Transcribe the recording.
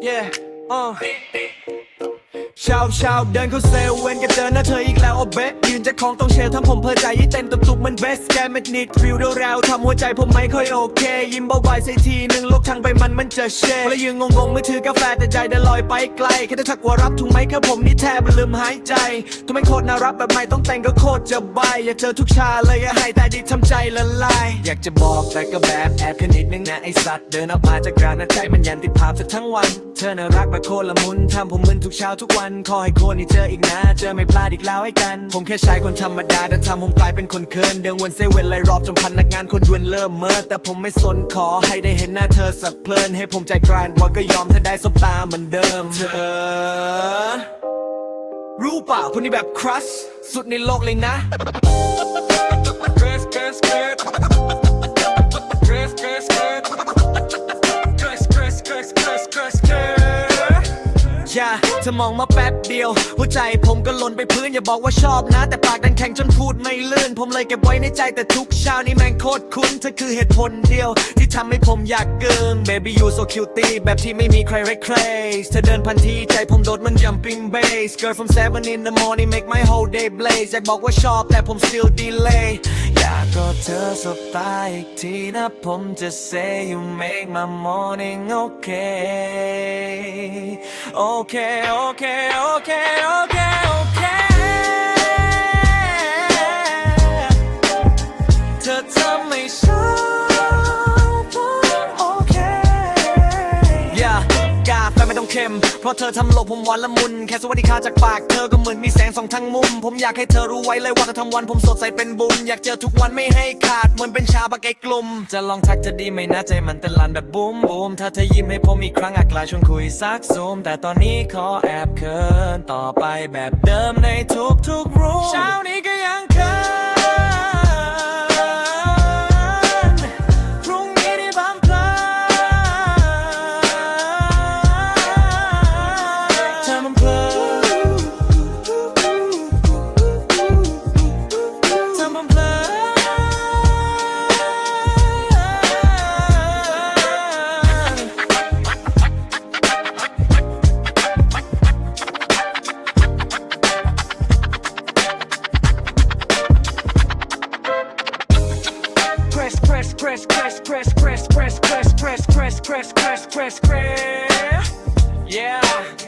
Yeah, uh. เช้าเช้าเดินเข้าเซเว่นก็เจอหน้าเธออีกแล้วโอเบสยืนจะของต้องเชลทำผมเพอใจยี่เต้นตุบตุบๆมันเบสแกมนนิดฟิลเร็วๆทำหัวใจผมไม่ค่อยโอเค ยิ้มเบาๆใส่ทีหนึ่งโลกทางไปมันมันจะเชแล้วยืนงงๆมือถือกาแฟแต่ใจเดินลอยไปไกลแค่ได้ทักว่ารับถุงไหมแครับผมนี่แทบลืมหายใจทำไมโคตรน่ารักแบบใหม่ต้องแต่งก็โคตรจะบายอยากเจอทุกชาเลยอะให้แต่ดีทำใจละลายอยากจะบอกแต่ก็แบบแอบแค่นิดนึงนะไอสัตว์เดินออกมาจากร้านนะใจมันยันติดภาพสักทั้งวัน เธอน่ารักแบบโคตรละมุนทำผมมึนทุกเช้าทุกวันขอให้คนที่เจออีกนะ เจอไม่พลาดอีกแล้วให้กัน ผมแค่ชายคนธรรมดาแต่ทำผมกลายเป็นคนเคินเดินวนเซเว่นไล่รอบจนพนักงานคนดวนเริ่มเมื่อแต่ผมไม่สนขอให้ได้เห็นหน้าเธอสักเพลิน ให้ผมใจกรานว่าก็ยอมถ้าได้สบตาเหมือนเดิมเธอรู้เปล่าคนนี้แบบครัชสุดในโลกเลยนะาเธอมองมาแป๊บเดียว หัวใจผมก็หล่นไปพื้นอย่าบอกว่าชอบนะ แต่ปากดันแข็งจนพูดไม่ลื่น ผมเลยเก็บไว้ในใจแต่ทุกเช้านี่แม่งโคตรคุ้นเธอคือเหตุผลเดียว ที่ทำให้ผมอยากเกิน Baby you so cutie แบบที่ไม่มีใคร r e c r a z e เธอเดินพันทีใจผมโดดมัน jumping bass Girl from 7 in the morning make my whole day blaze อยากบอกว่าชอบแต่ผม still delay อยากกอดเธอสบตาอีกทีนะผมจะ say you make my morning okay okay okay okay okay okay okay เธอทำให้ฉัน เค็ม เพราะเธอทำโลกผมหวานละมุน แค่สวัสดีค่าจากปากเธอก็เหมือนมีแสงสองทางมุม ผมอยากให้เธอรู้ไว้เลยว่าเธอทำวันผมสดใสเป็นบุญ อยากเจอทุกวันไม่ให้ขาดเหมือนเป็นชาบะไกลกลุ่มจะลองทักจะดีไหมนะใจมันเต้นลันแบบบูมบูมถ้าเธอยิ้มให้ผมอีกครั้งอากลายชวนคุยซักซูม แต่ตอนนี้ขอแอบเขินต่อไปแบบเดิมในทุกทุกๆรูเช้านี้ก็ยัง crash, crash, crash, crash, crash, crash, crash, crash, crash, crash. Yeah.